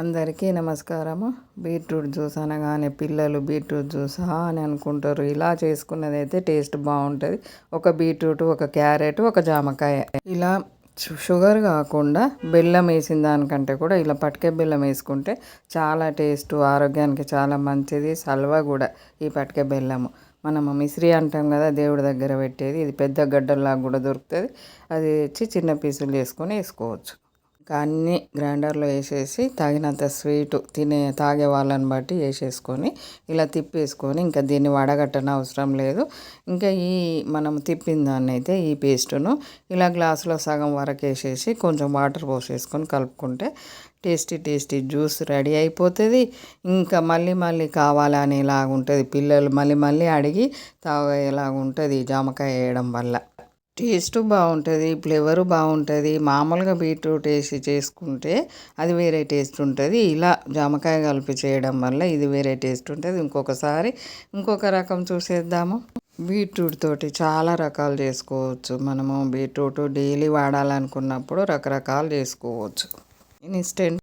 అందరికీ నమస్కారము. Beetroot juice అనగానే పిల్లలు బీట్రూట్ జ్యూస్ అని అనుకుంటారు. ఇలా చేసుకున్నది అయితే టేస్ట్ బాగుంటుంది. ఒక బీట్రూట్ ఒక క్యారెట్ ఒక జామకాయ. ఇలా షుగర్ కాకుండా బెల్లం వేసిన దానికంటే కూడా ఇలా పటికే బెల్లం వేసుకుంటే చాలా టేస్ట్ ఆరోగ్యానికి చాలా మంచిది. సల్వ కూడా ఈ పటికే బెల్లము. మనము మిశ్రీ అంటాం కదా దేవుడి దగ్గర పెట్టేది. ఇది పెద్ద గడ్డల్లాగా కూడా దొరుకుతుంది. అది వచ్చి చిన్న పీసులు చేసుకొని వేసుకోవచ్చు. అన్నీ గ్రైండర్లో వేసేసి తగినంత స్వీటు తినే తాగే వాళ్ళని బట్టి వేసేసుకొని ఇలా తిప్పేసుకొని ఇంకా దీన్ని వడగట్టన అవసరం లేదు. ఇంకా ఈ మనం తిప్పిన దాన్ని అయితే ఈ పేస్టును ఇలా గ్లాసులో సగం వరకు వేసేసి కొంచెం వాటర్ పోసేసుకొని కలుపుకుంటే టేస్టీ టేస్టీ జ్యూస్ రెడీ అయిపోతుంది. ఇంకా మళ్ళీ మళ్ళీ కావాలనేలాగా ఉంటుంది. పిల్లలు మళ్ళీ మళ్ళీ అడిగి తాగేలాగా ఉంటుంది జామకాయ వేయడం వల్ల. టేస్ట్ బాగుంటుంది ఫ్లేవరు బాగుంటుంది. మామూలుగా బీట్రూట్ వేసి చేసుకుంటే అది వేరే టేస్ట్ ఉంటుంది. ఇలా జామకాయ కలిపి చేయడం వల్ల ఇది వేరే టేస్ట్ ఉంటుంది. ఇంకొకసారి ఇంకొక రకం చూసేద్దాము. బీట్రూట్ తోటి చాలా రకాలు చేసుకోవచ్చు. మనము బీట్రూట్ డైలీ వాడాలనుకున్నప్పుడు రకరకాలు చేసుకోవచ్చు. ఇన్స్టెంట్